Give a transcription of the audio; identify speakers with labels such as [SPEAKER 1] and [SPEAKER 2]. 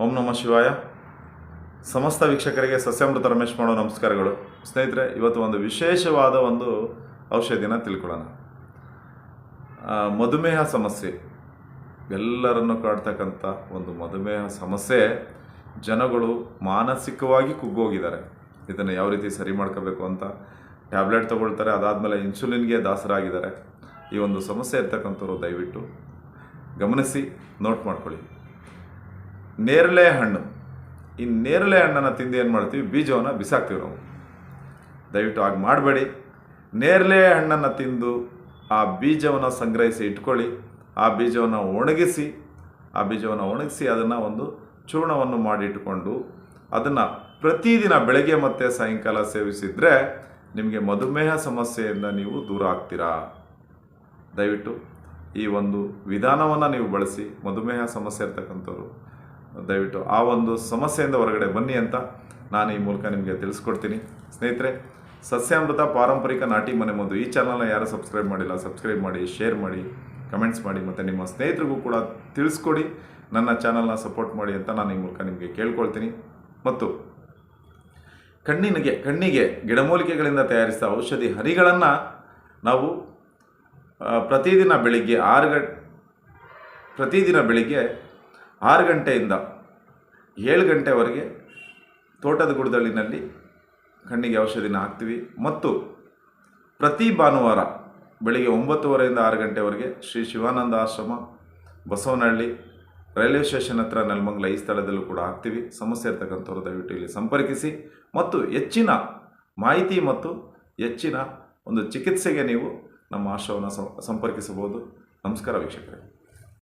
[SPEAKER 1] ಓಂ ನಮಃ ಶಿವಾಯ. ಸಮಸ್ತ ವೀಕ್ಷಕರಿಗೆ ಸಸ್ಯಮೃತ ರಮೇಶ್ ಮಾಡೋ ನಮಸ್ಕಾರಗಳು. ಸ್ನೇಹಿತರೆ, ಇವತ್ತು ಒಂದು ವಿಶೇಷವಾದ ಒಂದು ಔಷಧಿನ ತಿಳ್ಕೊಳ್ಳೋಣ. ಮಧುಮೇಹ ಸಮಸ್ಯೆ. ಎಲ್ಲರನ್ನು ಕಾಡ್ತಕ್ಕಂಥ ಒಂದು ಮಧುಮೇಹ ಸಮಸ್ಯೆ. ಜನಗಳು ಮಾನಸಿಕವಾಗಿ ಕುಗ್ಗೋಗಿದ್ದಾರೆ. ಇದನ್ನು ಯಾವ ರೀತಿ ಸರಿ ಮಾಡ್ಕೋಬೇಕು ಅಂತ ಟ್ಯಾಬ್ಲೆಟ್ ತೊಗೊಳ್ತಾರೆ, ಅದಾದಮೇಲೆ ಇನ್ಸುಲಿನ್ಗೆ ದಾಸರಾಗಿದ್ದಾರೆ. ಈ ಒಂದು ಸಮಸ್ಯೆ ಇರ್ತಕ್ಕಂಥವ್ರು ದಯವಿಟ್ಟು ಗಮನಿಸಿ, ನೋಟ್ ಮಾಡ್ಕೊಳ್ಳಿ. ನೇರಳೆ ಹಣ್ಣು. ಈ ನೇರಳೆ ಹಣ್ಣನ್ನು ತಿಂದು ಏನು ಮಾಡ್ತೀವಿ? ಬೀಜವನ್ನು ಬಿಸಾಕ್ತೀವಿ ನಾವು. ದಯವಿಟ್ಟು ಹಾಗೆ ಮಾಡಬೇಡಿ. ನೇರಳೆ ಹಣ್ಣನ್ನು ತಿಂದು ಆ ಬೀಜವನ್ನು ಸಂಗ್ರಹಿಸಿ ಇಟ್ಕೊಳ್ಳಿ. ಆ ಬೀಜವನ್ನು ಒಣಗಿಸಿ, ಆ ಬೀಜವನ್ನು ಒಣಗಿಸಿ ಅದನ್ನು ಒಂದು ಚೂರ್ಣವನ್ನು ಮಾಡಿ ಇಟ್ಕೊಂಡು ಅದನ್ನು ಪ್ರತಿದಿನ ಬೆಳಗ್ಗೆ ಮತ್ತು ಸಾಯಂಕಾಲ ಸೇವಿಸಿದರೆ ನಿಮಗೆ ಮಧುಮೇಹ ಸಮಸ್ಯೆಯಿಂದ ನೀವು ದೂರ ಆಗ್ತೀರಾ? ದಯವಿಟ್ಟು ಈ ಒಂದು ವಿಧಾನವನ್ನು ನೀವು ಬಳಸಿ ಮಧುಮೇಹ ಸಮಸ್ಯೆ ಇರ್ತಕ್ಕಂಥವ್ರು ದಯವಿಟ್ಟು ಆ ಒಂದು ಸಮಸ್ಯೆಯಿಂದ ಹೊರಗಡೆ ಬನ್ನಿ ಅಂತ ನಾನು ಈ ಮೂಲಕ ನಿಮಗೆ ತಿಳಿಸ್ಕೊಡ್ತೀನಿ. ಸ್ನೇಹಿತರೆ, ಸಸ್ಯಾಮೃತ ಪಾರಂಪರಿಕ ನಾಟಿ ಮನೆ ಮದ್ದು ಈ ಚಾನಲ್ನ ಯಾರು ಸಬ್ಸ್ಕ್ರೈಬ್ ಮಾಡಿಲ್ಲ ಸಬ್ಸ್ಕ್ರೈಬ್ ಮಾಡಿ ಶೇರ್ ಮಾಡಿ ಕಮೆಂಟ್ಸ್ ಮಾಡಿ ಮತ್ತು ನಿಮ್ಮ ಸ್ನೇಹಿತರಿಗೂ ಕೂಡ ತಿಳಿಸ್ಕೊಡಿ. ನನ್ನ ಚಾನಲ್ನ ಸಪೋರ್ಟ್ ಮಾಡಿ ಅಂತ ನಾನು ಈ ಮೂಲಕ ನಿಮಗೆ ಕೇಳ್ಕೊಳ್ತೀನಿ. ಮತ್ತು ಕಣ್ಣಿನಿಗೆ, ಕಣ್ಣಿಗೆ ಗಿಡಮೂಲಿಕೆಗಳಿಂದ ತಯಾರಿಸಿದ ಔಷಧಿ ಹರಿಗಳನ್ನು ನಾವು ಪ್ರತಿದಿನ ಬೆಳಿಗ್ಗೆ ಆರು ಗಂಟೆ, ಪ್ರತಿದಿನ ಬೆಳಿಗ್ಗೆ ಆರು ಗಂಟೆಯಿಂದ ಏಳು ಗಂಟೆವರೆಗೆ ತೋಟದ ಗುಡದಳ್ಳಿನಲ್ಲಿ ಕಣ್ಣಿಗೆ ಔಷಧಿನ ಹಾಕ್ತೀವಿ. ಮತ್ತು ಪ್ರತಿ ಭಾನುವಾರ ಬೆಳಿಗ್ಗೆ ಒಂಬತ್ತುವರೆಯಿಂದ ಆರು ಗಂಟೆವರೆಗೆ ಶ್ರೀ ಶಿವಾನಂದ ಆಶ್ರಮ, ಬಸವನಹಳ್ಳಿ ರೈಲ್ವೆ ಸ್ಟೇಷನ್ ಹತ್ರ ನೆಲಮಂಗಲ ಈ ಸ್ಥಳದಲ್ಲೂ ಕೂಡ ಹಾಕ್ತೀವಿ. ಸಮಸ್ಯೆ ಇರ್ತಕ್ಕಂಥವ್ರು ದಯವಿಟ್ಟು ಇಲ್ಲಿ ಸಂಪರ್ಕಿಸಿ. ಮತ್ತು ಹೆಚ್ಚಿನ ಮಾಹಿತಿ ಮತ್ತು ಹೆಚ್ಚಿನ ಒಂದು ಚಿಕಿತ್ಸೆಗೆ ನೀವು ನಮ್ಮ ಆಶ್ರಮವನ್ನು ಸಂಪರ್ಕಿಸಬಹುದು. ನಮಸ್ಕಾರ ವೀಕ್ಷಕರೇ.